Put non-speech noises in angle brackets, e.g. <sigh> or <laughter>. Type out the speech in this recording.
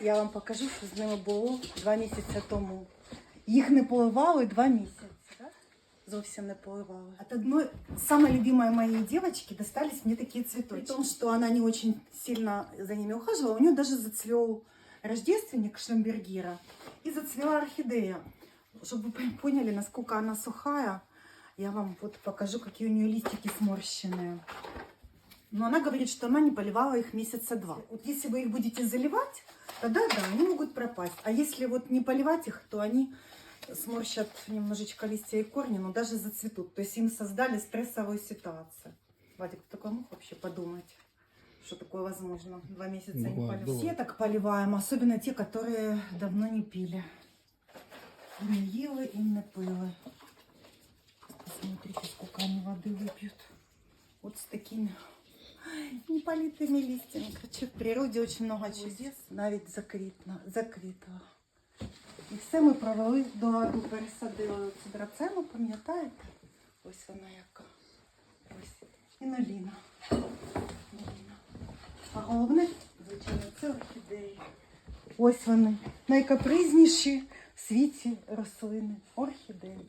Я вам покажу, що з ними було два місяці тому. Їх не поливали два місяці. Да? Зовсім не поливали. От одной самой любимой моей девочки достались мне такие При цветочки. том, что она не очень сильно за ними ухаживала, у нее даже зацвел рождественник Шлембергера и зацвела орхидея. Чтобы вы <laughs> поняли, насколько она сухая, я вам вот покажу, какие у нее листики сморщенные. Но она говорит, что она не поливала их месяца два. Вот если вы их будете заливать, тогда да, они могут пропасть. А если вот не поливать их, то они сморщат немножечко листья и корни, но даже зацветут. То есть им создали стрессовую ситуацию. Вадик, ты такой мог вообще подумать, что такое возможно? Два месяца не Бывает, поливать. бывает. Все так поливаем, особенно те, которые давно не пили. И не ели, и не пили. Посмотрите, сколько они воды выпьют. Вот с такими неполитыми листьями. Короче, в природі очень много чудес, навіть заквітно, заквітла. І все ми провели до ладу, пересадили цю драцену, пам'ятаєте? Ось вона яка. Ось. І. Наліна. А головне, звичайно, це орхідеї. Ось вони. Найкапризніші в світі рослини. Орхідеї.